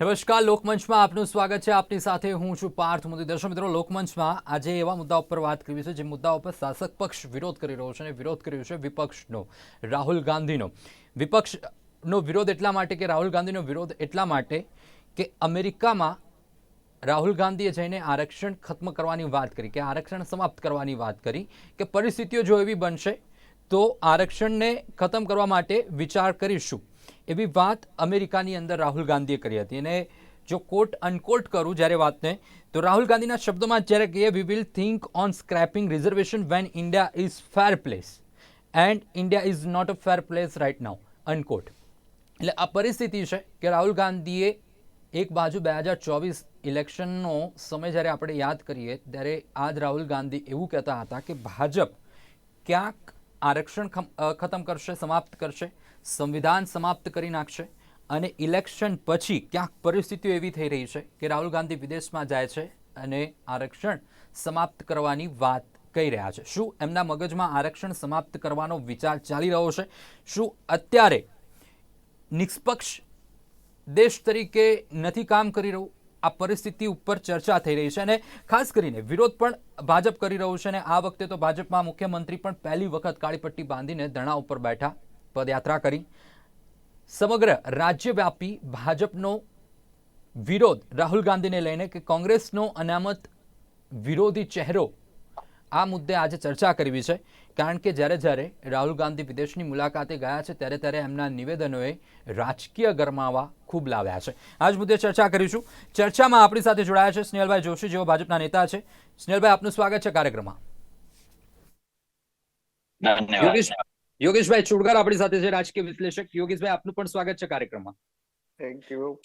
નમસ્કાર, લોકમંચમાં આપનું સ્વાગત છે. આપની સાથે હું છું પાર્થ મોદી. દર્શક મિત્રો, લોકમંચમાં આજે એવા મુદ્દા ઉપર વાત કરવી છે જે મુદ્દા ઉપર શાસક પક્ષ વિરોધ કરી રહ્યો છે અને વિરોધ કર્યો છે વિપક્ષનો, રાહુલ ગાંધીનો. વિપક્ષનો વિરોધ એટલા માટે કે રાહુલ ગાંધીનો વિરોધ એટલા માટે કે અમેરિકામાં રાહુલ ગાંધીએ જઈને આરક્ષણ ખત્મ કરવાની વાત કરી, કે આરક્ષણ સમાપ્ત કરવાની વાત કરી, કે પરિસ્થિતિઓ જો એવી બનશે, તો આરક્ષણને ખતમ કરવા માટે વિચાર કરીશું. એવી વાત અમેરિકાની અંદર રાહુલ ગાંધીએ કરી હતી. અને જો કોટ અનકોટ કરું જ્યારે વાતને, તો રાહુલ ગાંધીના શબ્દોમાં જ્યારે કહીએ we will think on scrapping reservation when India is fair place and India is not a fair place right now unquote એટલે આ પરિસ્થિતિ છે કે રાહુલ ગાંધીએ એક બાજુ બે હજાર ચોવીસ ઇલેક્શનનો સમય જ્યારે આપણે યાદ કરીએ, ત્યારે આજ રાહુલ ગાંધી એવું કહેતા હતા કે ભાજપ ક્યાંક આરક્ષણ ખતમ કરશે, સમાપ્ત કરશે. સંવિધાન સમાપ્ત કરી નાખશે અને ઇલેક્શન પછી ક્યાંક પરિસ્થિતિઓ એવી થઈ રહી છે કે રાહુલ ગાંધી વિદેશમાં જાય છે અને આરક્ષણ સમાપ્ત કરવાની વાત કહી રહ્યા છે. શું એમના મગજમાં આરક્ષણ સમાપ્ત કરવાનો વિચાર ચાલી રહ્યો છે? શું અત્યારે નિષ્પક્ષ દેશ તરીકે નથી કામ કરી રહ્યું? આ પરિસ્થિતિ ઉપર ચર્ચા થઈ રહી છે અને ખાસ કરીને વિરોધ પણ ભાજપ કરી રહ્યું છે અને આ વખતે તો ભાજપમાં મુખ્યમંત્રી પણ પહેલી વખત કાળી પટ્ટી બાંધીને ધરણા ઉપર બેઠા પદયાત્રા કરી. સમગ્ર રાજ્યવ્યાપી ભાજપનો વિરોધ રાહુલ ગાંધીને લઈને કે કોંગ્રેસનો અનામત વિરોધી ચહેરો આ મુદ્દે આજે ચર્ચા કરવી છે. કારણ કે જ્યારે જ્યારે રાહુલ ગાંધી વિદેશની મુલાકાતે ગયા છે ત્યારે ત્યારે એમના નિવેદનોએ રાજકીય ગરમાવા ખૂબ લાવ્યા છે. આ જ મુદ્દે ચર્ચા કરીશું. ચર્ચામાં આપણી સાથે જોડાયા છે સ્નેહલભાઈ જોશી જેઓ ભાજપના નેતા છે. સ્નેહલભાઈ આપનું સ્વાગત છે કાર્યક્રમમાં. ધન્યવાદ. યોગેશ યોગેશભાઈ ચુડગર આપણી સાથે છે રાજકીય વિશ્લેષક. યોગેશભાઈ આપનું પણ સ્વાગત છે કાર્યક્રમમાં. Thank you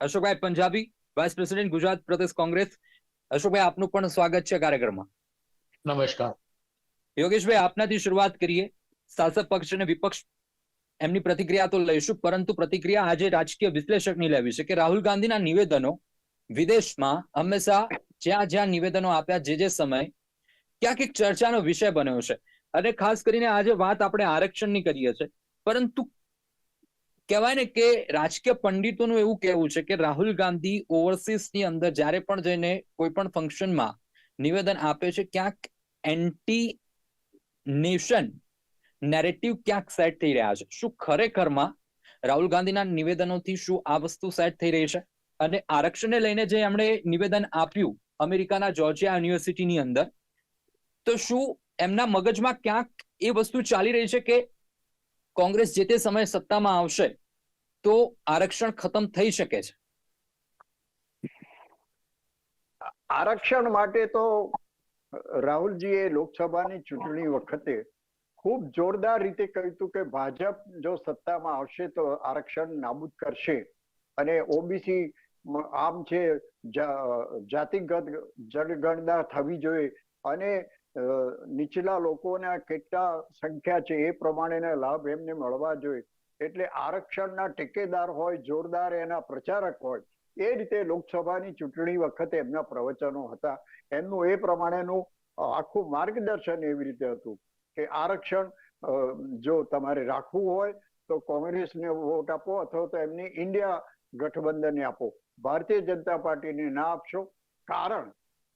Ashokbhai Punjabi vice president Gujarat Pradesh Congress. Ashokbhai આપનું પણ સ્વાગત છે કાર્યક્રમમાં. નમસ્કાર. યોગેશભાઈ આપનાથી શરૂઆત કરીએ. શાસક પક્ષ અને વિપક્ષ એમની પ્રતિક્રિયા તો લઈશું પરંતુ પ્રતિક્રિયા આજે રાજકીય વિશ્લેષકની લેવી છે કે રાહુલ ગાંધીના નિવેદનો વિદેશમાં હંમેશા જ્યાં જ્યાં નિવેદનો આપ્યા જે જે સમય ક્યાંક એક ચર્ચાનો વિષય બન્યો છે. અને ખાસ કરીને આજે વાત આપણે આરક્ષણની કરીએ છીએ. પરંતુ કહેવાય ને કે રાજકીય પંડિતોનું એવું કહેવું છે કે રાહુલ ગાંધી ઓવરસીઝની અંદર જ્યારે પણ જઈને કોઈ પણ ફંક્શનમાં નિવેદન આપે છે, ક્યાંક એન્ટી નેશન નેરેટિવ ક્યાંક સેટ થઈ રહ્યા છે. શું ખરેખરમાં રાહુલ ગાંધીના નિવેદનોથી શું આ વસ્તુ સેટ થઈ રહી છે? અને આરક્ષણને લઈને જે એમણે નિવેદન આપ્યું અમેરિકાના જોર્જિયા યુનિવર્સિટીની અંદર, તો શું એમના મગજમાં ક્યાંક એ વસ્તુ ચાલી રહી છે કે કોંગ્રેસ જે તે સમયે સત્તામાં આવશે, તો આરક્ષણ ખતમ થઈ શકે છે. આરક્ષણ માટે તો રાહુલજીએ લોકસભાની ચૂંટણી વખતે ખૂબ જોરદાર રીતે કહ્યું કે ભાજપ જો સત્તામાં આવશે તો આરક્ષણ નાબૂદ કરશે અને ઓબીસી આમ છે જાતિગત જનગણના થવી જોઈએ. અને નીચલા લોકોના કેટલા સંખ્યા છે એ પ્રમાણેના લાભ એમને મળવા જોઈએ. એટલે આરક્ષણના ટેકેદાર હોય, જોરદાર એના પ્રચારક હોય, એ રીતે લોકસભાની ચૂંટણી વખતે એમના પ્રવચનો હતા. એમનું એ પ્રમાણેનું આખું માર્ગદર્શન એવી રીતે હતું કે આરક્ષણ જો તમારે રાખવું હોય તો કોંગ્રેસને વોટ આપો અથવા તો એમની ઇન્ડિયા ગઠબંધનને આપો. ભારતીય જનતા પાર્ટીને ના આપશો. કારણ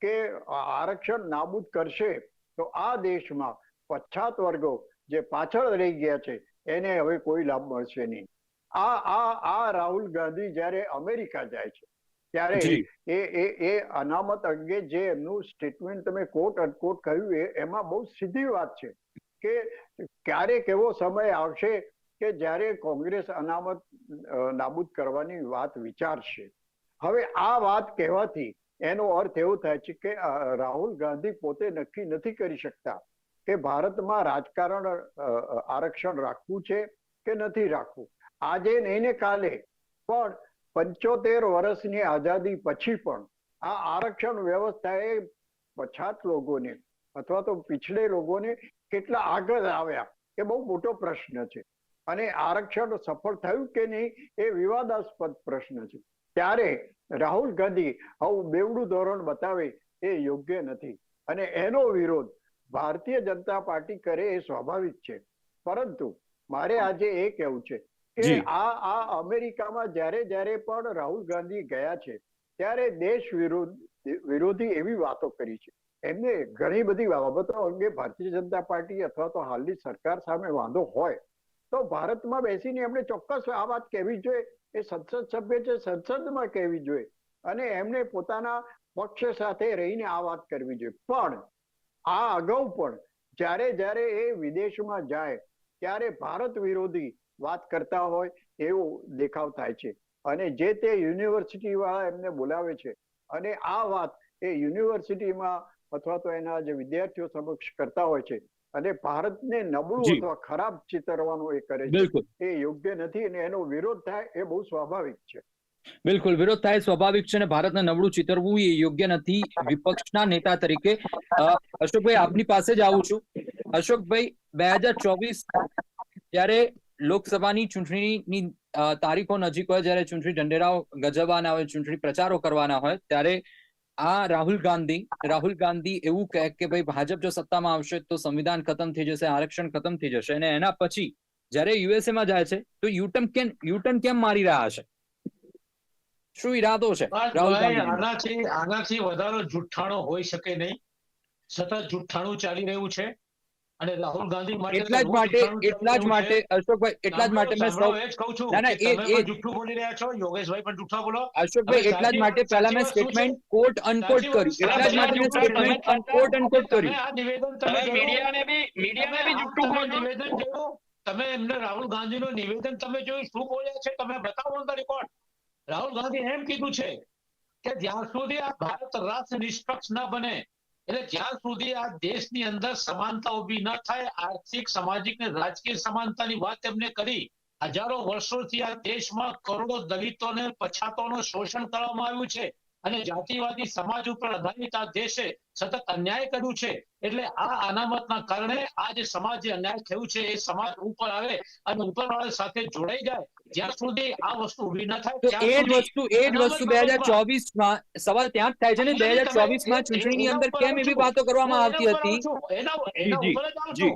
કે આરક્ષણ નાબૂદ કરશે તો આ દેશમાં પછાત વર્ગો જે પાછળ રહી ગયા છે એને હવે કોઈ લાભ મળશે નહીં. આ આ આ રાહુલ ગાંધી જ્યારે અમેરિકા જાય છે ત્યારે એ એ એ અનામત અંગે જે એમનું સ્ટેટમેન્ટ તમે કોટ અનકોટ કહ્યું એ એમાં બહુ સીધી વાત છે કે ક્યારેક એવો સમય આવશે કે જ્યારે કોંગ્રેસ અનામત નાબૂદ કરવાની વાત વિચારશે. હવે આ વાત કહેવાથી એનો અર્થ એવો થાય છે કે રાહુલ ગાંધી પોતે નક્કી નથી કરી શકતા કે ભારતમાં રાજકારણ આરક્ષણ રાખવું છે કે નથી રાખવું. આજે નહીં ને કાલે પણ પંચોતેર વર્ષની આઝાદી પછી પણ આ આરક્ષણ વ્યવસ્થાએ પછાત લોકોને અથવા તો પિછડે લોકોને કેટલા આગળ આવ્યા એ બહુ મોટો પ્રશ્ન છે. અને આરક્ષણ સફળ થયું કે નહીં એ વિવાદાસ્પદ પ્રશ્ન છે. ત્યારે રાહુલ ગાંધી આવું બેવડું ધોરણ બતાવે એ યોગ્ય નથી. અને એનો વિરોધ ભારતીય જનતા પાર્ટી કરે એ સ્વાભાવિક છે. પરંતુ મારે આજે એ કહેવું છે કે આ આ અમેરિકામાં જ્યારે જ્યારે પણ રાહુલ ગાંધી ગયા છે ત્યારે દેશ વિરોધ વિરોધી એવી વાતો કરી છે. એમને ઘણી બધી બાબતો અંગે ભારતીય જનતા પાર્ટી અથવા તો હાલની સરકાર સામે વાંધો હોય તો ભારતમાં બેસીને એમણે ચોક્કસ આ વાત કહેવી જોઈએ. એ સંસદ સભ્ય છે, સંસદમાં કહેવી જોઈએ. અને એમને પોતાના પક્ષ સાથે રહીને આ વાત કરવી જોઈએ. પણ આ અગાઉ પણ જ્યારે જ્યારે એ વિદેશમાં જાય, ત્યારે ભારત વિરોધી વાત કરતા હોય એવો દેખાવ થાય છે. અને જે તે યુનિવર્સિટી વાળા એમને બોલાવે છે અને આ વાત એ યુનિવર્સિટીમાં અથવા તો એના જે વિદ્યાર્થીઓ સમક્ષ કરતા હોય છે અને ભારતને નબળું અથવા ખરાબ ચિતરવાનું એ કરે છે. એ યોગ્ય નથી અને એનો વિરોધ થાય એ બહુ સ્વાભાવિક છે. બિલકુલ વિરોધ થાય સ્વાભાવિક છે અને ભારતને નબળું ચિતરવું એ યોગ્ય નથી વિપક્ષના નેતા તરીકે. અશોકભાઈ આપની પાસે જ આવું છું. અશોકભાઈ બે હજાર ચોવીસ જ્યારે લોકસભાની ચૂંટણીની તારીખો નજીક હોય જ્યારે ચૂંટણી ઢંઢેરાઓ ગજવવાના હોય ચૂંટણી પ્રચારો કરવાના હોય ત્યારે આ રાહુલ ગાંધી રાહુલ ગાંધી એવું કહે કે ભાઈ ભાજપ જો સત્તામાં આવશે તો સંવિધાન ખતમ થઈ જશે આરક્ષણ ખતમ થઈ જશે અને એના પછી જ્યારે યુએસએ માં જાય છે તો યુટર્ન કેમ યુટર્ન કેમ મારી રહ્યા છે? શું ઈરાદો છે રાહુલ આનાથી આનાથી વધારે જુઠ્ઠાણો હોઈ શકે નહીં. સતત જુઠ્ઠાણું ચાલી રહ્યું છે. અને રાહુલ ગાંધી માટે એટલા જ માટે એટલા જ માટે અશોકભાઈ એટલા જ માટે મેં સૌ એ જ કહું છું ના, ના, એ- એ- જુઠ્ઠું બોલી રહ્યા છો યોગેશભાઈ પણ જુઠ્ઠા બોલો. અશોકભાઈ એટલા જ માટે પહેલા મેં સ્ટેટમેન્ટ કોટ અનકોટ કર્યું એટલા જ માટે મેં સ્ટેટમેન્ટ તમે અનકોટ અનકોટ કર્યું આ નિવેદન તમે મીડિયાને બી મીડિયાને બી જુઠ્ઠું તમે નિવેદન જોયું તમે એમને રાહુલ ગાંધીનું નિવેદન તમે જોયું શું બોલ્યા છે? તમે બતાવો અંદર રેકોર્ડ રાહુલ ગાંધી એમ કીધું છે કે જ્યાં સુધી આ ભારત રાષ્ટ્ર નિષ્પક્ષ ન બને એટલે જ્યાં સુધી આ દેશની અંદર સમાનતા ઊભી ન થાય, આર્થિક, સામાજિક ને રાજકીય સમાનતાની વાત એમને કરી, હજારો વર્ષોથી આ દેશમાં કરોડો દલિતોને પછાતોનું શોષણ કરવામાં આવ્યું છે. અને જાતિવાદી સમાજ ઉપર આધારિત આ દેશે સતત અન્યાય કર્યું છે. એટલે આ અનામતના કારણે આ જે સમાજ જે અન્યાય થયું છે એ સમાજ ઉપર આવે અને ઉપરવાળા સાથે જોડાઈ જાય જ્યાં સુધી આ વસ્તુ ઊભી ન થાય એ જ વસ્તુ એ જ વસ્તુ બે હજાર ચોવીસમાં સવાલ ત્યાં જ થાય છે ને બે હજાર ચોવીસમાં ચૂંટણીની અંદર કેમ એવી વાતો કરવામાં આવતી હતી? એના ઉપર જ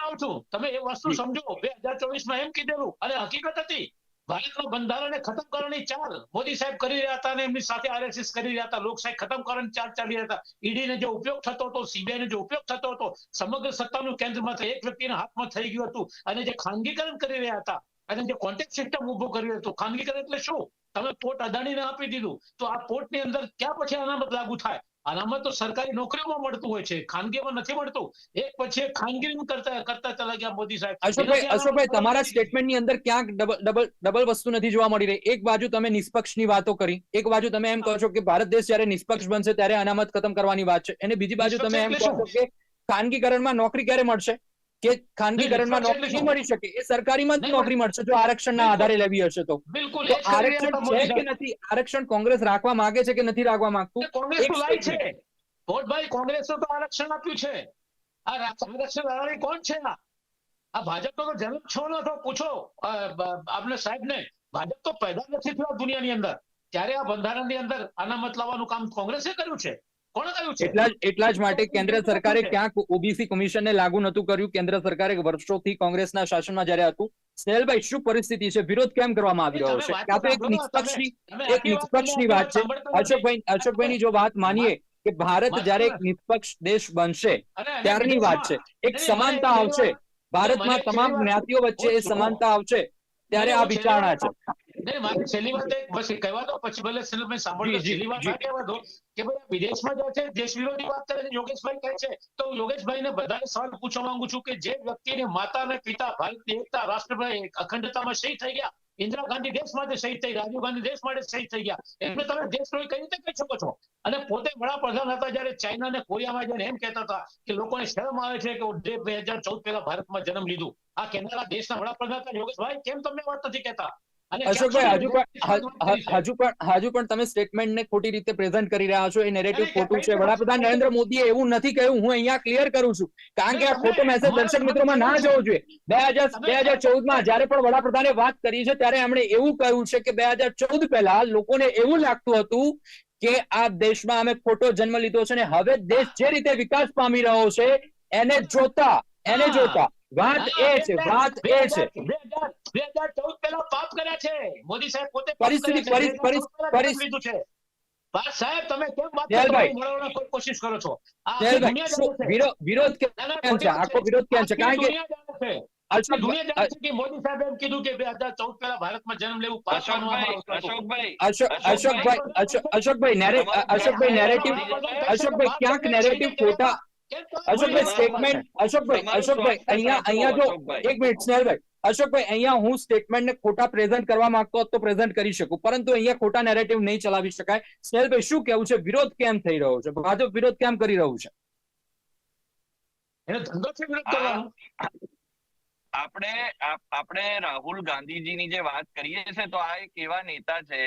આવું છું. તમે એ વસ્તુ સમજો. બે હજાર ચોવીસમાં એમ કીધેલું. અને હકીકત હતી. ભારતના બંધારણને ખતમ કરવાની ચાલ મોદી સાહેબ કરી રહ્યા હતા અને એમની સાથે આરએસએસ કરી રહ્યા હતા, લોકશાહી ખતમ કરવાની ચાલ ચાલી રહ્યા હતા. ઈડીને જે ઉપયોગ થતો હતો, સીબીઆઈનો જે ઉપયોગ થતો હતો, સમગ્ર સત્તાનું કેન્દ્રમાં એક વ્યક્તિના હાથમાં થઈ ગયું હતું અને જે ખાનગીકરણ કરી રહ્યા હતા અને જે કોન્ટેક્ટ સિસ્ટમ ઊભો કરી રહ્યો હતું. ખાનગીકરણ એટલે શું? તમે પોર્ટ અદાણીને આપી દીધું. તો આ પોર્ટની અંદર ક્યાં પછી અનામત લાગુ થાય? અનામત તો સરકારી નોકરીઓમાં મળતું હોય છે ખાનગીમાં નથી મળતું. એક પછી એક ખાનગી કરતા કરતા ચલા ગયા મોદી સાહેબ. અશોકભાઈ અશોકભાઈ તમારા સ્ટેટમેન્ટ સ્ટેટમેન્ટની અંદર ક્યાંક ડબલ ડબલ ડબલ વસ્તુ નથી જોવા મળી રહી. એક બાજુ તમે નિષ્પક્ષની વાતો કરી. એક બાજુ તમે એમ કહો છો કે ભારત દેશ જ્યારે નિષ્પક્ષ બનશે ત્યારે અનામત ખતમ કરવાની વાત છે. અને બીજી બાજુ તમે એમ કહો છો કે ખાનગીકરણમાં નોકરી ક્યારે મળશે? કે ખાનગીકરણમાં નોકરી નહીં મળી શકે એ સરકારીમાં જ નોકરી મળશે જો આરક્ષણના આધારે લેવી હશે તો. બિલકુલ આરક્ષણ છે કે નથી? આરક્ષણ કોંગ્રેસ રાખવા માંગે છે કે નથી રાખવા માંગતું? કોંગ્રેસ તો લાઈ છે. ભોટભાઈ કોંગ્રેસ તો આરક્ષણ આપ્યું છે. આ આરક્ષણ આધારે કોણ છે આ? આ ભાજપ તો જન્મ છો ન તો પૂછો. આપને સાહેબને. ભાજપ તો પેદા નથી થયો દુનિયાની અંદર. ત્યારે આ બંધારણની અંદર અનામત લાવવાનું કામ કોંગ્રેસે કર્યું છે? એટલા એટલા જ માટે કેન્દ્ર સરકારે ક્યાંક ઓબીસી કમિશનને લાગુ નતું કર્યું. કેન્દ્ર સરકારે વર્ષોથી કોંગ્રેસના શાસનમાં જ્યારે હતું સ્નેહલભાઈ શું પરિસ્થિતિ છે? વિરોધ કેમ કરવામાં આવી રહ્યો છે? ક્યાં તો એક નિષ્પક્ષની એક નિષ્પક્ષની વાત છે. અશોકભાઈ અશોકભાઈની જો વાત માનીએ કે ભારત જ્યારે એક નિષ્પક્ષ દેશ બનશે ત્યારની વાત છે. એક સમાનતા આવશે. ભારતમાં તમામ જ્ઞાતિઓ વચ્ચે એ સમાનતા આવશે. ત્યારે આ વિચારણા છે. નહીં, મારી છેલ્લી વાત એક બસ કહેવા દો પછી ભલે સિલેબસ સાંભળો જી, જી, છેલ્લી વાત આ કહેવા દો કે ભાઈ વિદેશમાં જાય છે દેશ વિરોધી વાત કરે છે યોગેશભાઈ કહે છે તો યોગેશભાઈને બધાને સવાલ પૂછવા માંગુ છું કે જે વ્યક્તિને માતા અને પિતા ભારતની એકતા રાષ્ટ્રભાઈ અખંડતામાં શહીદ થઈ ગયા ઇન્દિરા ગાંધી દેશ માટે શહીદ થઈ રાજીવ ગાંધી દેશ માટે શહીદ થઈ ગયા એમને તમે દેશદ્રોહી કઈ રીતે કહી શકો છો? અને પોતે વડાપ્રધાન હતા જયારે ચાઇના અને કોરિયામાં જઈને એમ કહેતા હતા કે લોકોને શરમ આવે છે કે જે બે હજાર ચૌદ પહેલા ભારતમાં જન્મ લીધું. આ કેનેડા દેશના વડાપ્રધાન હતા યોગેશભાઈ કેમ તમને વાત નથી કહેતા? અશોકભાઈ હજુ પણ? હજુ પણ હજુ પણ તમે સ્ટેટમેન્ટને ખોટી રીતે પ્રેઝન્ટ કરી રહ્યા છો એ નેરેટિવ ખોટું છે. વડાપ્રધાન નરેન્દ્ર મોદીએ એવું નથી કહ્યું હું અહીંયા ક્લિયર કરું છું. કારણ કે આ ખોટો મેસેજ દર્શક મિત્રોમાં ના જવો જોઈએ. બે હજાર બે હજાર ચૌદમાં જ્યારે પણ વડાપ્રધાને વાત કરી છે ત્યારે એમણે એવું કહ્યું છે કે બે હજાર ચૌદ પહેલા લોકોને એવું લાગતું હતું કે આ દેશમાં અમે ખોટો જન્મ લીધો છે ને હવે દેશ જે રીતે વિકાસ પામી રહ્યો છે એને જોતા એને જોતા. વાત એ છે વાત એ છે. બે હજાર બે હજાર ચૌદ પહેલા પાપ કર્યા છે મોદી સાહેબ પોતે પાપ પરિસ્થિતિ કર્યા છે. પરિ- પરિ- 2014 પહેલા પરિ- જન્મ લીધું છે બસ સાહેબ તમે કેમ વાત જયલભાઈ. મળવાની કોઈ કોશિશ કરો છો આ આખી જયભાઈ દુનિયા શું જાણે છે. વિરો- વિરોધ કેમ ના, ના, કેમ છે ખોટી વાત આખો વિરોધ કેમ છે આખી કારણ કે દુનિયા જાણે છે. આખી દુનિયા અશોક જાણે છે કે મોદી સાહેબ એમ કીધું કે બે હજાર ચૌદ પહેલા ભારતમાં જન્મ લેવું પાપ માનવામાં અશોકભાઈ આવતું હતું. અશોકભાઈ અશોક અશોકભાઈ અશોક- અશોકભાઈ નેરે અશોકભાઈ નેરેટિવ અશોકભાઈ ક્યાંક નેરેટિવ ખોટા કેમ તો અશોકભાઈ બોલી સ્ટેટમેન્ટ અશોકભાઈ તમારું અશોકભાઈ સ્વાસ્થ્ય અહીંયા સાચવો, અહીંયા જો અશોકભાઈ. એક મિનિટ સ્નેહલભાઈ અશોકભાઈ અહીંયા હું સ્ટેટમેન્ટને ખોટા પ્રેઝન્ટ કરવા માંગતો હોત તો પ્રેઝન્ટ કરી શકું પરંતુ અહીંયા ખોટા નેરેટિવ નહીં ચલાવી શકાય. સ્નેહલભાઈ શું કેવું છે? વિરોધ કેમ થઈ રહ્યો છે? ભાજપ વિરોધ કેમ કરી રહ્યું છે? એનો ધંધો છે વિરોધ કરવાનો? આપણે આપણે રાહુલ ગાંધીજીની જે વાત કરીએ છે તો આ એક એવા નેતા છે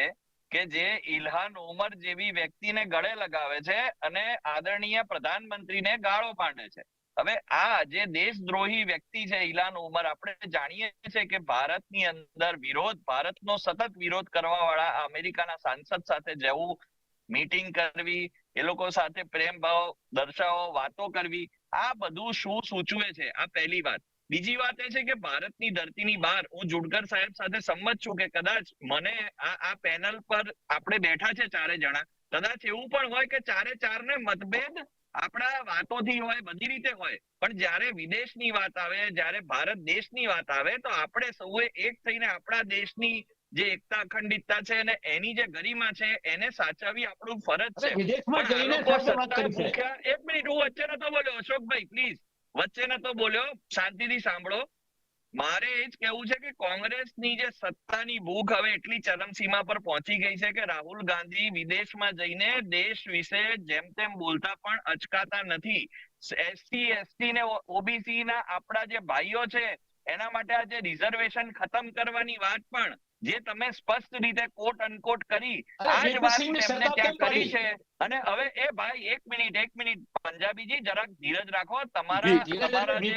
કે જે ઇલ્હાન ઉમર જેવી વ્યક્તિને ગળે લગાવે છે અને આદરણીય પ્રધાનમંત્રીને ગાળો પાડે છે. હવે આ જે દેશદ્રોહી વ્યક્તિ છે ઇલ્હાન ઉમર, આપણે જાણીએ છીએ કે ભારતની અંદર વિરોધ, ભારતનો સતત વિરોધ કરવા વાળા અમેરિકાના સાંસદ સાથે જવું મીટિંગ કરવી, એ લોકો સાથે પ્રેમ ભાવ દર્શાવો, વાતો કરવી, આ બધું શું સૂચવે છે? આ પહેલી વાત. બીજી વાત એ છે કે ભારતની ધરતીની બહાર, હું જુડકર સાહેબ સાથે સંમત છું કે કદાચ મને આ આ પેનલ પર આપણે બેઠા છે ચારે જણા, કદાચ એવું પણ હોય કે ચારે ચારને મતભેદ આપણા વાતોથી હોય બધી રીતે હોય. પણ જ્યારે વિદેશની વાત આવે જ્યારે ભારત દેશની વાત આવે તો આપણે સૌએ એક થઈને આપણા દેશની જે એકતા અખંડિતતા છે અને એની જે ગરિમા છે એને સાચવવી આપણું ફરજ છે. વિદેશમાં જઈને એક મિનિટ હું વચ્ચે નતો બોલ્યો અશોકભાઈ પ્લીઝ. વચ્ચે નતો બોલ્યો. શાંતિથી સાંભળો. મારે એ જ કેવું છે કે કોંગ્રેસની જે સત્તાની ભૂખ હવે એટલી ચરમસીમા પર પહોંચી ગઈ છે કે રાહુલ ગાંધી વિદેશમાં જઈને દેશ વિશે જેમ તેમ બોલતા પણ અચકાતા નથી. એસટી એસટી ને ઓબીસી ના આપણા જે ભાઈઓ છે, એના માટે આ જે રિઝર્વેશન ખતમ કરવાની વાત પણ જે તમે સ્પષ્ટ રીતે કોટ અનકોટ કરી આ જ વાત સરકાર ત્યાં કરી? છે. અને હવે એ ભાઈ એક મિનિટ એક મિનિટ પંજાબીજી જરાક ધીરજ રાખો. તમારા તમારા જે-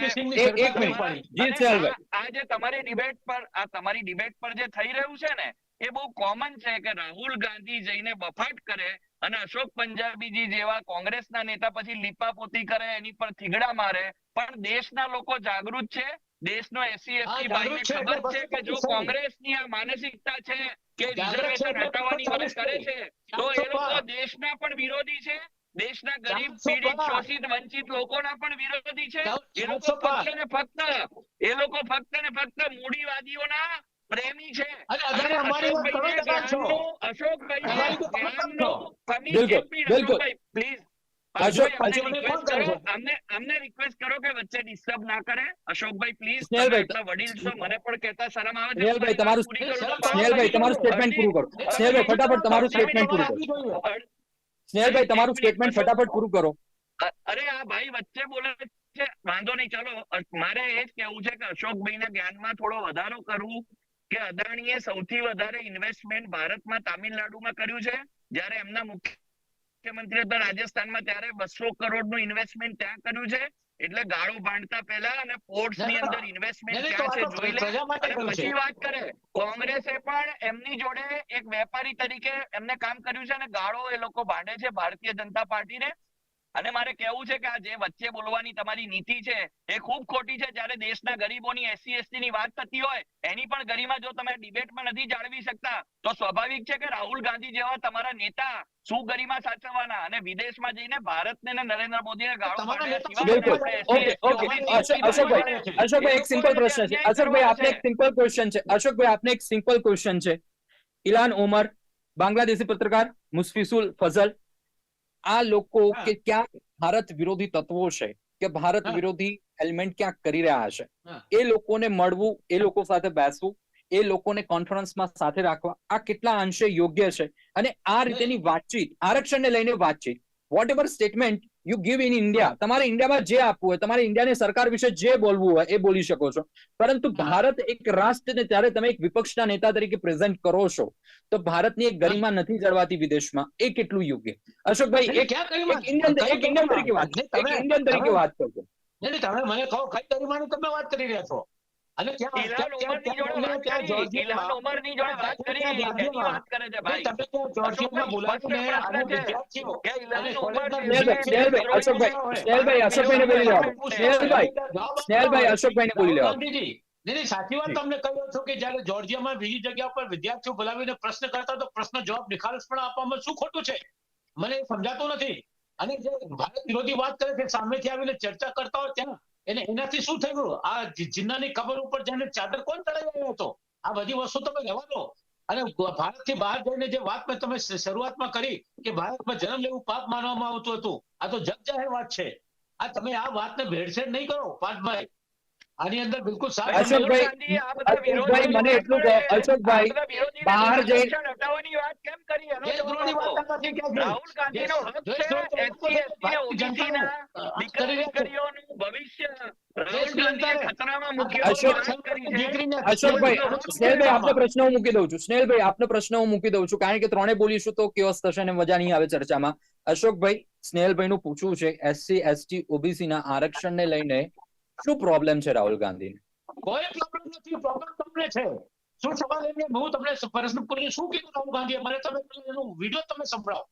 આ જે તમારી ડિબેટ પર આ તમારી ડિબેટ પર જે થઈ રહ્યું છે ને એ બહુ કોમન છે કે રાહુલ ગાંધી જઈને બફાટ કરે અને અશોક પંજાબીજી જેવા કોંગ્રેસના નેતા પછી લીપાપોતી કરે એની પર થીગડા મારે. પણ દેશના લોકો જાગૃત છે દેશનો એસસી એસટી ભાઈને ખબર છે કે જો. કોંગ્રેસની આ માનસિકતા છે કે રિઝર્વેશન હટાવવાની વાત કરે છે તો એ લોકો દેશના પણ વિરોધી છે દેશના ગરીબ પીડિત શોષિત વંચિત લોકોના પણ વિરોધી છે. એ લોકો ફક્ત ને ફક્ત એ લોકો ફક્ત ને ફક્ત મૂડીવાદીઓના પ્રેમી છે. અશોકભાઈ, પ્લીઝ. અમને રિક્વેસ્ટ કરો કે વચ્ચે ડિસ્ટર્બ ના કરે. અશોકભાઈ પ્લીઝ સ્નેહલભાઈ, વડીલ છો મને પણ કહેતા શરમ આવે સ્નેહલભાઈ, તમારું- સ્નેહલભાઈ સ્ટેટમેન્ટ પૂરું કરો. સ્નેહલભાઈ ફટાફટ તમારું સ્ટેટમેન્ટ પૂરું કરો. સ્નેહલભાઈ તમારું સ્ટેટમેન્ટ ફટાફટ પૂરું કરો. અરે આ ભાઈ વચ્ચે બોલે છે. વાંધો નહીં ચાલો. મારે એ જ કેવું છે કે અશોકભાઈ ના જ્ઞાનમાં થોડો વધારો કરવું કે અદાણીએ સૌથી વધારે ઇન્વેસ્ટમેન્ટ ભારતમાં તામિલનાડુમાં કર્યું છે. જ્યારે એમના મુખ્યમંત્રી હતા રાજસ્થાનમાં ત્યારે બસો કરોડનું ઇન્વેસ્ટમેન્ટ ત્યાં કર્યું છે એટલે ગાળો બાંધતા પહેલા અને પોર્ટ્સની ના, ના. અંદર ઇન્વેસ્ટમેન્ટ ક્યાં છે જોઈ લે. પછી વાત કરે કોંગ્રેસે પણ એમની જોડે એક વેપારી તરીકે એમને કામ કર્યું છે અને ગાળો એ લોકો ભાંડે છે ભારતીય જનતા પાર્ટીને અને મારે કહેવું છે કે આ જે વચ્ચે બોલવાની તમારી નીતિ છે એ ખૂબ ખોટી છે. જ્યારે દેશના ગરીબોની એસસી એસટી ની વાત થતી હોય એની પણ ગરિમા જો તમે ડિબેટમાં નથી જાળવી શકતા તો સ્વાભાવિક છે કે રાહુલ ગાંધી જેવા તમારા નેતા શું ગરિમા સાચવવાના? અને વિદેશમાં જઈને ભારતને ને નરેન્દ્ર મોદીને ગાળો અશોકભાઈ અશોકભાઈ એક સિમ્પલ પ્રશ્ન છે. અશોકભાઈ આપને એક સિમ્પલ ક્વેશ્ચન છે. અશોકભાઈ આપને એક સિમ્પલ ક્વેશ્ચન છે. ઇલાન ઉમર બાંગ્લાદેશી પત્રકાર મુસ્ફિસુલ ફઝલ આ લોકો કે ક્યાં ભારત વિરોધી તત્વો છે કે ભારત વિરોધી એલિમેન્ટ ક્યાંક કરી રહ્યા છે એ લોકોને મળવું એ લોકો સાથે બેસવું એ લોકોને કોન્ફરન્સમાં સાથે રાખવા આ કેટલા અંશે યોગ્ય છે. અને આ રીતેની વાતચીત આરક્ષણને લઈને વાતચીત. Whatever statement you give in India તમારે ઇન્ડિયામાં જે આપવું હોય તમારે ઇન્ડિયાની સરકાર વિશે જે બોલવું હોય એ બોલી શકો છો. પરંતુ ભારત એક રાષ્ટ્રને ત્યારે તમે એક વિપક્ષના નેતા તરીકે પ્રેઝન્ટ કરો છો તો ભારતની એક ગરિમા નથી જળવાતી વિદેશમાં. એ કેટલું યોગ્ય? અશોકભાઈ એક ઇન્ડિયન એક ઇન્ડિયન તરીકે વાત એક ઇન્ડિયન તરીકે વાત કરજો તમે મને કહો કઈ ગરિમાની તમે વાત કરી રહ્યા છો? અને ક્યાં ક્યાં- જોડે વાત ક્યાં કરી જોર્જિયામાં- ઇલ્હાન ઉમરની જોડે વાત કરી એની વાત કરે છે ભાઈ, ભાઈ. તમે ત્યાં જોર્જિયામાં બોલાવીને સ્પષ્ટ આને વિદ્યાર્થીઓ કે ઇલ્હાન ઉમર સ્નેહલભાઈ, સ્નેહલભાઈ, અશોકભાઈ, સ્નેહલભાઈ, બોલી લેવા દો. સ્નેહલભાઈ, સ્નેહલભાઈ, અશોકભાઈને બોલી લેવા નહીં, નહીં, સાચી વાત તમને કહ્યું છું કે જયારે જોર્જિયામાં બીજી જગ્યા પર વિદ્યાર્થીઓ બોલાવીને પ્રશ્ન કરતા તો પ્રશ્ન જવાબ નિખાલસપણે આપવામાં શું ખોટું છે? મને સમજાતું નથી. અને જે ભારત વિરોધી વાત કરે છે સામેથી આવીને ચર્ચા કરતા હોય ત્યાં એને એનાથી શું થયું? આ જિન્નાની કબર ઉપર જઈને ચાદર કોણ ચડાવી રહ્યો હતો? આ બધી વસ્તુ તમે રહેવા દો અને ભારતથી બહાર જઈને જે વાત મેં તમે શરૂઆતમાં કરી કે ભારતમાં જન્મ લેવું પાપ માનવામાં આવતું હતું. આ તો જગ જાહેર વાત છે. આ તમે આ વાતને ભેળસેળ નહીં કરો, પાર્થભાઈ. આની અંદર બિલકુલ સાફ અશોકભાઈ, આ બધા અશોકભાઈ, મને એટલું કહો, અશોકભાઈ, બહાર જઈ- હટાવવાની વાત કેમ કરી. રાહુલ ગાંધીનો હક છે દ્રોહ એસટી ઓબીસીના ને ના દીકરા. દીકરીઓનું ભવિષ્ય. રાહુલ દેશની ગાંધીએ અંદર ખતરામાં મૂક્યો અશોક- વાત કરી છે. દીકરીને અશોકભાઈ સ્નેહલભાઈ પ્રશ્ન હું છું. સ્નેહલભાઈ આપનો પ્રશ્ન હું મૂકી દઉં છું. કારણ કે ત્રણે બોલીશું તો કેવસ થશે અને મજા નહીં આવે ચર્ચામાં. અશોકભાઈ સ્નેહલભાઈ નું પૂછવું છે. એસસી એસટી ઓબીસી ના આરક્ષણને લઈને શું પ્રોબ્લેમ છે રાહુલ ગાંધી કોઈ પ્રોબ્લેમ નથી પ્રોબ્લેમ તમને છે. શું સવાલ એમને? હું તમને પ્રશ્ન પૂછ્યો શું કીધું રાહુલ ગાંધીએ? મને તમે એનો વીડિયો તમે સંભળાવો.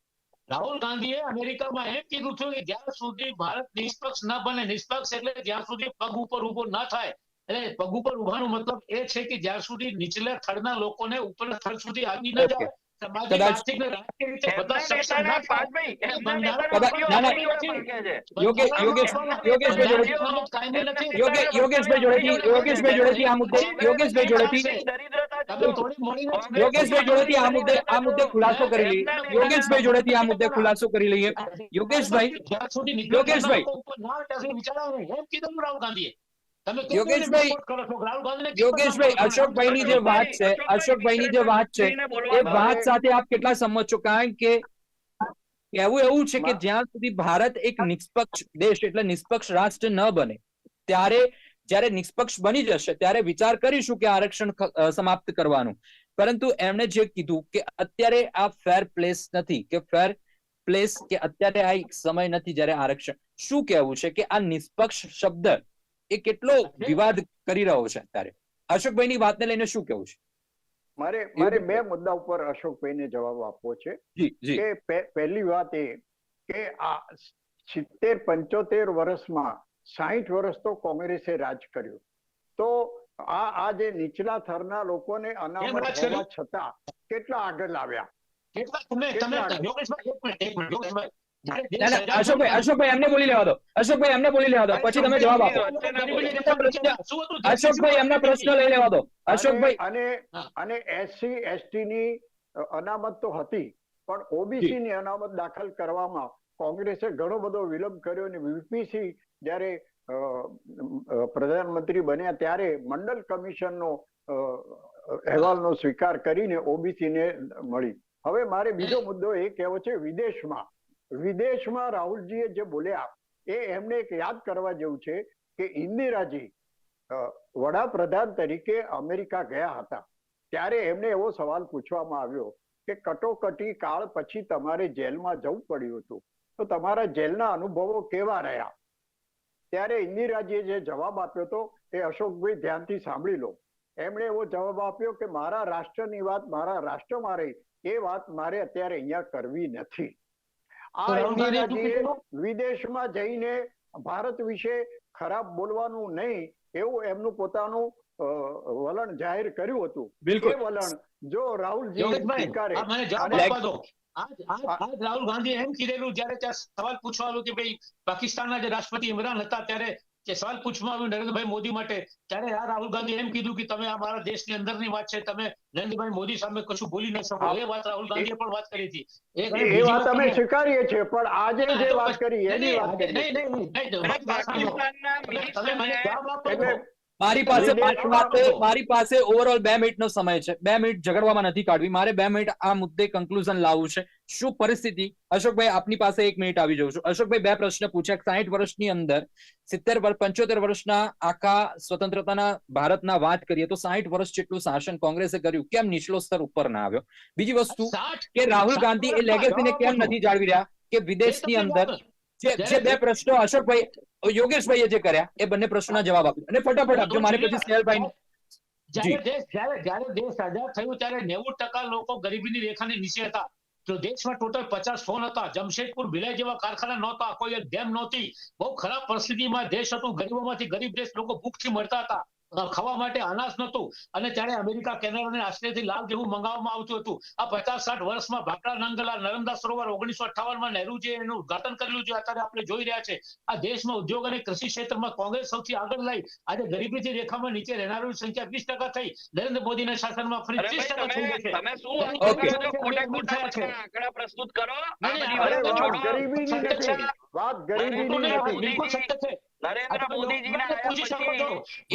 રાહુલ ગાંધીએ અમેરિકામાં એમ કીધું હતું કે જ્યાં સુધી ભારત નિષ્પક્ષ ન બને નિષ્પક્ષ એટલે જ્યાં સુધી પગ ઉપર ઊભો ન થાય એટલે પગ ઉપર ઉભાનો મતલબ એ છે કે જ્યાં સુધી નીચલા થડના લોકોને ઉપરના થડ સુધી આવી ન જાય ખુલાસો કરી લઈએ. યોગેશભાઈ જોડેથી આ મુદ્દે ખુલાસો કરી લઈએ. યોગેશભાઈ યોગેશભાઈ. વિચારવાનું એમ કીધું રાહુલ ગાંધીએ. યોગેશભાઈ. support કરો છો? રાહુલ ગાંધીને કેમ યોગેશભાઈ support કરો છો? અશોકભાઈની જે વાત છે અશોકભાઈની જે વાત છે એ વાત સાથે આપ કેટલા સંમત છો કારણ કે કહેવું એવું છે કે જ્યાં સુધી ભારત એક નિષ્પક્ષ દેશ એટલે નિષ્પક્ષ રાષ્ટ્ર ન બને ત્યારે જ્યારે નિષ્પક્ષ બની જશે ત્યારે વિચાર કરીશું કે આરક્ષણ સમાપ્ત કરવાનું પરંતુ એમણે જે કીધું કે અત્યારે આ ફેર પ્લેસ નથી કે ફેર પ્લેસ કે અત્યારે આ સમય નથી જ્યારે આરક્ષણ શું કહેવું છે કે આ નિષ્પક્ષ શબ્દ એ કેટલો વિવાદ કરી રહ્યો છે અત્યારે? અશોકભાઈની વાતને લઈને શું કેવું છે? મારે મારે બે મુદ્દા ઉપર અશોકભાઈને જવાબ આપવો છે જી જી. કે પહેલી વાત એ કે આ સિત્તેર પંચોતેર વર્ષમાં સાહીઠ વર્ષ તો કોંગ્રેસે રાજ કર્યું. તો આ આ જે નીચલા થરના લોકોને અનામત હોવા છતાં કેટલા આગળ લાવ્યા? કેટલા તમે તમે યોગેશભાઈ એક મિનિટ એક મિનિટ યોગેશભાઈ અશોકભાઈ અશોકભાઈ એમને બોલી લેવા દો. અશોકભાઈ એમને બોલી લેવા દો. પછી તમે જવાબ આપો? અશોકભાઈ એમના પ્રશ્ન લઈ લેવા દો. અશોકભાઈ અને અને એસસી એસટી ની અનામત તો હતી પણ ઓબીસી ની અનામત દાખલ કરવામાં કોંગ્રેસે ઘણો બધો વિલંબ કર્યો અને વીપીસી જ્યારે પ્રધાનમંત્રી બન્યા ત્યારે મંડળ કમિશનનો નો અહેવાલનો સ્વીકાર કરીને ઓબીસી ને મળી. હવે મારે બીજો મુદ્દો એ કહેવો છે વિદેશમાં. વિદેશમાં રાહુલજીએ જે બોલ્યા એ એમને એક યાદ કરવા જેવું છે કે ઇન્દિરાજી વડાપ્રધાન તરીકે અમેરિકા ગયા હતા. ત્યારે એમને એવો સવાલ પૂછવામાં આવ્યો કે કટોકટી કાળ પછી તમારે જેલમાં જવું પડ્યું હતું. તો તમારા જેલના અનુભવો કેવા રહ્યા? ત્યારે ઇન્દિરાજીએ જે જવાબ આપ્યો હતો એ અશોકભાઈ ધ્યાનથી સાંભળી લો. એમણે એવો જવાબ આપ્યો કે મારા રાષ્ટ્રની વાત મારા રાષ્ટ્રમાં રહી, એ વાત મારે અત્યારે અહીંયા કરવી નથી. આ? વિદેશમાં જઈને ભારત વિશે ખરાબ બોલવાનું નહીં એવું એમનું પોતાનું વલણ જાહેર કર્યું હતું. બિલકુલ. વલણ જો રાહુલજી સ્વીકારે મને જવાબ આપવા દો. આજ આજ આજ રાહુલ ગાંધી એમ કીધેલું જયારે ત્યાં સવાલ પૂછવાનું કે ભાઈ પાકિસ્તાનના જે રાષ્ટ્રપતિ ઇમરાન હતા ત્યારે જે સવાલ પૂછવામાં આવ્યું નરેન્દ્રભાઈ મોદી માટે. ત્યારે આ રાહુલ ગાંધી એમ કીધું કે તમે આ મારા દેશની અંદરની વાત છે તમે નરેન્દ્રભાઈ મોદી સામે કશું બોલી ન શકો. એ વાત રાહુલ ગાંધીએ પણ વાત કરી હતી. એ વાત અમે સ્વીકારીએ છીએ પણ આજે જે વાત કરી એની વાત નહીં, નહીં, નહીં, તમે મને જવાબ આપો. મારી પાસે મારી પાસે આપો. મારી પાસે ઓવરઓલ બે મિનિટનો સમય છે. બે મિનિટ ઝઘડવામાં નથી કાઢવી. મારે બે મિનિટ આ મુદ્દે કન્ક્લુઝન લાવવું છે. શું પરિસ્થિતિ? અશોકભાઈ આપની પાસે એક મિનિટ આવી જઉં છું. અશોકભાઈ બે પ્રશ્ન પૂછ્યા. સાહીઠ વર્ષની અંદર સિત્તેર પંચોતેર વર્ષના આખા સ્વતંત્રતાના ભારતના વાત કરીએ તો સાહીઠ વર્ષ જેટલું શાસન કોંગ્રેસે કર્યું. કેમ નીચલો સ્તર ઉપર ના આવ્યો? બીજી વસ્તુ કે રાહુલ ગાંધી એ લેગેસીને કેમ નથી જાળવી રહ્યા? કે વિદેશની અંદર. જે જે બે પ્રશ્નો અશોકભાઈ યોગેશભાઈએ જે કર્યા એ બંને પ્રશ્નોના જવાબ આપ્યો. અને ફટાફટ આપજો મારે પછી સ્નેહલભાઈ જ્યારે દેશ જ્યારે જ્યારે દેશ આઝાદ થયું ત્યારે નેવું ટકા લોકો ગરીબીની રેખાની નીચે હતા. તો દેશમાં ટોટલ પચાસ ફોન હતા જમશેદપુર ભિલાઈ જેવા કારખાના નહોતા કોઈ એક ડેમ નહોતી. બહુ ખરાબ પરિસ્થિતિમાં દેશ હતું ગરીબોમાંથી ગરીબ દેશ લોકો ભૂખથી મરતા હતા. ખાવા માટે અનાજ નહોતું. અને ત્યારે અમેરિકા કેનેડાને આશ્રયથી લાલ જેવું મંગાવવામાં આવતું હતું. આ પચાસ સાઠ વર્ષમાં ભાખડા નાંગલા નર્મદા સરોવર ઓગણીસો અઠાવનમાં નહેરુજીએ એનું ઉદઘાટન કરેલું છે. અત્યારે આપણે જોઈ રહ્યા છે. આ દેશમાં ઉદ્યોગ અને કૃષિ ક્ષેત્રમાં કોંગ્રેસ સૌથી આગળ લઈ આજે ગરીબીથી રેખામાં નીચે રહેનારોની સંખ્યા વીસ ટકા થઈ. નરેન્દ્ર મોદીના શાસનમાં ફરી ત્રીસ ટકા થઈ ગઈ છે. છે. નથી. વાત ખોટું નથી. બિલકુલ સત્ય છે. નરેન્દ્ર મોદીજીના લોકસભાને પૂછી શકો છો.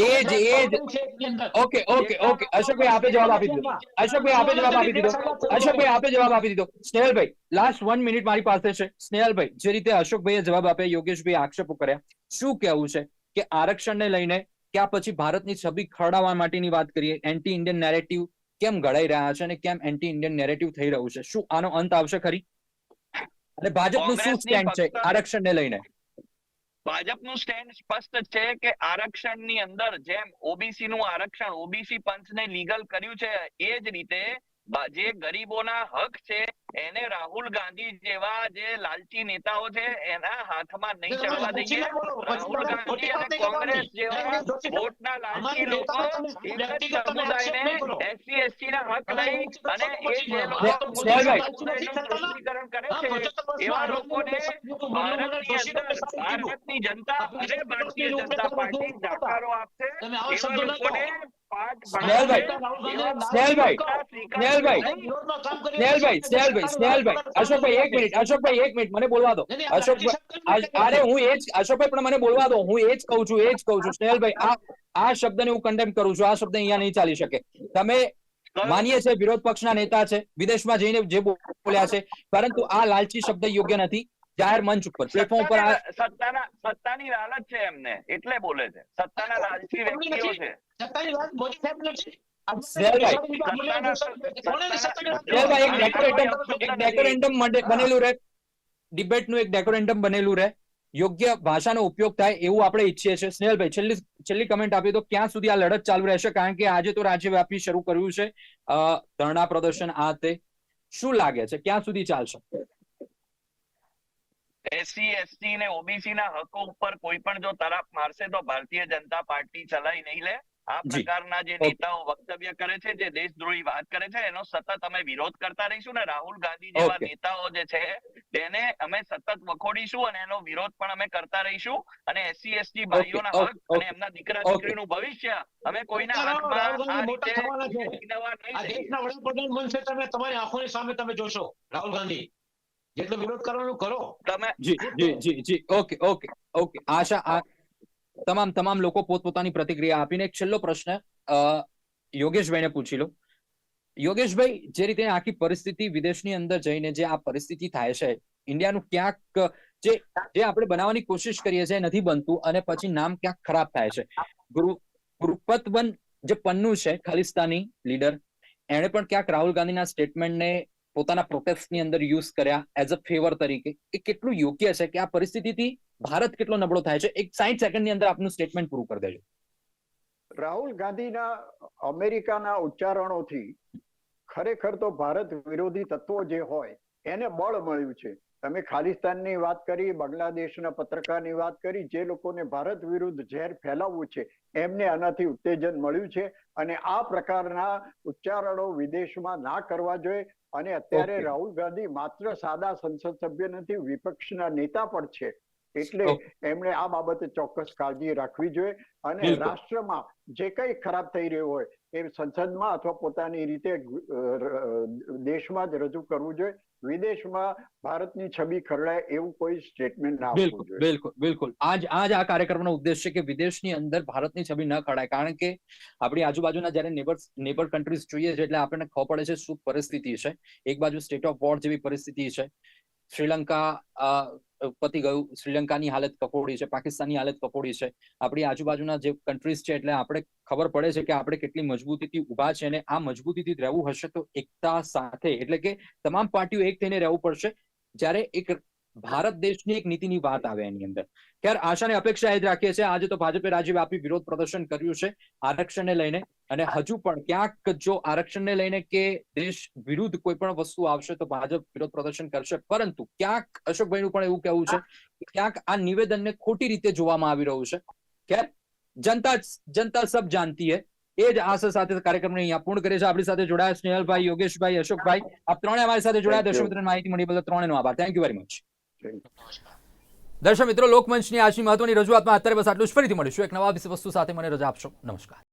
આયા એ જ એ જ. છે એની અંદર. Okay okay okay. અશોકભાઈ આપે જવાબ આપી દીધો. અશોકભાઈ આપે જવાબ આપી દીધો. અશોકભાઈ આપે જવાબ આપી દીધો. સ્નેહલભાઈ લાસ્ટ વન મિનિટ મારી પાસે છે. સ્નેહલભાઈ જે રીતે અશોકભાઈએ જવાબ આપ્યા યોગેશભાઈ આક્ષેપો કર્યા શું કહેવું છે કે આરક્ષણને લઈને ક્યાં પછી ભારતની છબી ખરડાવવા માટેની વાત કરીએ? એન્ટી ઇન્ડિયન નેરેટિવ કેમ ઘડાઈ રહ્યા છે અને કેમ એન્ટી ઇન્ડિયન નેરેટિવ થઈ રહ્યું છે? શું આનો અંત આવશે ખરી? અને ભાજપનું શું સ્ટેન્ડ છે આરક્ષણને લઈને? ભાજપનું સ્ટેન્ડ સ્પષ્ટ છે કે આરક્ષણની અંદર જેમ ઓબીસી નું આરક્ષણ, ઓબીસી પંચને લીગલ કર્યું છે, એ જ રીતે જે ગરીબોના હક છે એને રાહુલ ગાંધી જેવા જે લાલચી નેતાઓ છે એના હાથમાં નહીં ચડવા દઈએ. રાહુલ ગાંધી અને કોંગ્રેસ જેવા વોટના લાલચી લોકો. સમુદાયને એસસી એસટી ના હક લઈ અને એ જે લોકો કરે છે એવા લોકોને ભારતની અંદર ભારતની જનતા અને ભારતીય જનતા પાર્ટી જાકારો આપશે એવા લોકોને. પાઠ સ્નેહલભાઈ, સ્નેહલભાઈ, સ્નેહલભાઈ, નહીં. વિરોધમાં કામ કરી સ્નેહલભાઈ સ્નેહલભાઈ સ્નેહલભાઈ અશોકભાઈ એક મિનિટ અશોકભાઈ એક મિનિટ મને બોલવા દો. નહીં, નહીં, આપણે અશોકભાઈ અરે હું એ જ અશોકભાઈ પણ મને બોલવા દો. હું એ જ કહું છું એ જ કહું છું. સ્નેહલભાઈ આ આ શબ્દને હું કન્ડેમ કરું છું. આ શબ્દ અહીંયા નહીં ચાલી શકે. તમે માનીએ છે વિરોધ પક્ષના નેતા છે વિદેશમાં જઈને જે બોલ્યા છે પરંતુ આ લાલચી શબ્દ યોગ્ય નથી. જાહેર મંચ ઉપર પ્લેટફોર્મ ઉપર સત્તાના સત્તાના સત્તાની લાલચ છે એમને એટલે બોલે છે. સત્તાના લાલચી વ્યક્તિઓ છે. સત્તાની વાત મોદી સાહેબ નથી યોગ્ય ભાષાનો ઉપયોગ થાય એવું આપણે ઈચ્છીએ છીએ. સ્નેહલભાઈ છેલ્લી છેલ્લી કમેન્ટ આપી તો ક્યાં સુધી આ લડત ચાલુ રહેશે? કારણ કે આજે તો રાજ્યવ્યાપી શરૂ કર્યું છે. ધરણા પ્રદર્શન આ તે. શું લાગે છે? ક્યાં સુધી ચાલશે? એસસી એસટી ને ઓબીસી ના હકો ઉપર કોઈ પણ જો તરફ મારશે તો ભારતીય જનતા પાર્ટી ચલાઈ નહીં લે. આ પ્રકારના જે નેતાઓ વક્તવ્ય કરે છે જે દેશદ્રોહી વાત કરે છે એનો સતત અમે વિરોધ કરતા રહીશું ને રાહુલ ગાંધી જેવા નેતાઓ જે છે તેને અમે સતત વખોડીશું અને એનો વિરોધ પણ અમે કરતા રહીશું અને એસસી એસટી ભાઈઓના હક અને એમના દીકરા દીકરીનું ભવિષ્ય અમે કોઈના હાથમાં આ. રીતે આ દેશના વડાપ્રધાન બનશે તમે તમારી આંખોની સામે તમે જોશો રાહુલ ગાંધી. જેટલો વિરોધ કરવાનું કરો. તમે જી જી જી જી. Okay okay okay. આશા આ તમામ તમામ લોકો પોતપોતાની પ્રતિક્રિયા આપીને એક છેલ્લો પ્રશ્ન યોગેશભાઈને પૂછી લો. યોગેશભાઈ, જે રીતે આખી પરિસ્થિતિ વિદેશની અંદર જઈને જે આ પરિસ્થિતિ થાય છે, ઇન્ડિયાનું ક્યાંક, જે જે આપણે બનાવવાની કોશિશ કરીએ છીએ નથી બનતું અને પછી નામ ક્યાંક ખરાબ થાય છે. ગુરુ ગુરુપતવન જે પન્નુ છે, ખાલિસ્તાની લીડર, એણે પણ ક્યાંક રાહુલ ગાંધીના સ્ટેટમેન્ટને પોતાના પ્રોટેસ્ટની અંદર યુઝ કર્યા એઝ અ ફેવર તરીકે. એ કેટલું યોગ્ય છે કે આ પરિસ્થિતિથી ભારત કેટલો નબળો થાય છે? એક સાઈઠ સેકન્ડની અંદર આપનું સ્ટેટમેન્ટ પૂરું કરી દેજો. રાહુલ ગાંધીના અમેરિકાના ઉચ્ચારણોથી ખરેખર તો ભારત વિરોધી તત્વો જે હોય, એને બળ મળ્યું છે. તમે ખાલિસ્તાનની વાત કરી, બાંગ્લાદેશના પત્રકારની વાત કરી, જે લોકોને ભારત વિરુદ્ધ ઝેર ફેલાવવું છે, એમને આનાથી ઉત્તેજન મળ્યું છે. અને આ પ્રકારના ઉચ્ચારણો વિદેશમાં ના કરવા જોઈએ. અને અત્યારે રાહુલ ગાંધી માત્ર સાદા સંસદ સભ્ય નથી વિપક્ષના નેતા પણ છે. એટલે. એમણે આ બાબતે ચોક્કસ કાળજી રાખવી જોઈએ અને રાષ્ટ્રમાં જે કંઈ ખરાબ થઈ રહ્યું હોય એ સંસદમાં અથવા પોતાની રીતે દેશમાં જ રજૂ કરવું જોઈએ. વિદેશમાં ભારતની છબી ખરડાય એવું કોઈ સ્ટેટમેન્ટ ના બિલકુલ બિલકુલ બિલકુલ. આજ આજ આ કાર્યક્રમનો ઉદ્દેશ છે કે વિદેશની અંદર ભારતની છબી ન ખડાય કારણ કે આપણી આજુબાજુના જ્યારે નેબર નેબર કન્ટ્રીઝ જોઈએ છે એટલે આપણને ખબર પડે છે શું પરિસ્થિતિ છે. એક બાજુ સ્ટેટ ઓફ વોર જેવી પરિસ્થિતિ છે. શ્રીલંકા પતી ગયું. શ્રીલંકાની હાલત કફોડી છે, પાકિસ્તાનની હાલત કફોડી છે. આપણી આજુબાજુના જે કન્ટ્રીઝ છે, એટલે આપણે ખબર પડે છે કે આપણે કેટલી મજબૂતીથી ઊભા છે અને આ મજબૂતીથી રહેવું હશે તો એકતા સાથે. એટલે કે તમામ પાર્ટીઓ એક થઈને રહેવું પડશે. જ્યારે એક ભારત દેશની એક નીતિની વાત આવે એની અંદર. ત્યારે આશાને અપેક્ષા એ જ રાખીએ છીએ. આજે તો ભાજપે રાજ્યવ્યાપી વિરોધ પ્રદર્શન કર્યું છે. આરક્ષણને લઈને અને હજુ પણ ક્યાંક જો આરક્ષણ ને લઈને કે દેશ વિરુદ્ધ કોઈ પણ વસ્તુ આવશે તો ભાજપ વિરોધ પ્રદર્શન કરશે. પરંતુ ક્યાંક અશોકભાઈ નું પણ એવું કેવું છે ક્યાંક આ નિવેદનને ખોટી રીતે જોવામાં આવી રહ્યું છે. ખેર જનતા જનતા સબ જાનતી હે. એ જ આશા સાથે કાર્યક્રમ અહીંયા પૂર્ણ કરે છે આપણી સાથે જોડાયા સ્નેહલભાઈ યોગેશભાઈ અશોકભાઈ. આપ ત્રણે અમારી સાથે જોડાયા. દર્શક મિત્રોને માહિતી મળી બદલ ત્રણેનો આભાર. થેન્ક યુ વેરી મચ દર્શક મિત્રો લોકમંચની આજની મહત્વની રજૂઆતમાં અત્યારે બસ આટલું જ. ફરીથી મળીશું. એક નવા વસ્તુ સાથે મને રજા આપશો. નમસ્કાર.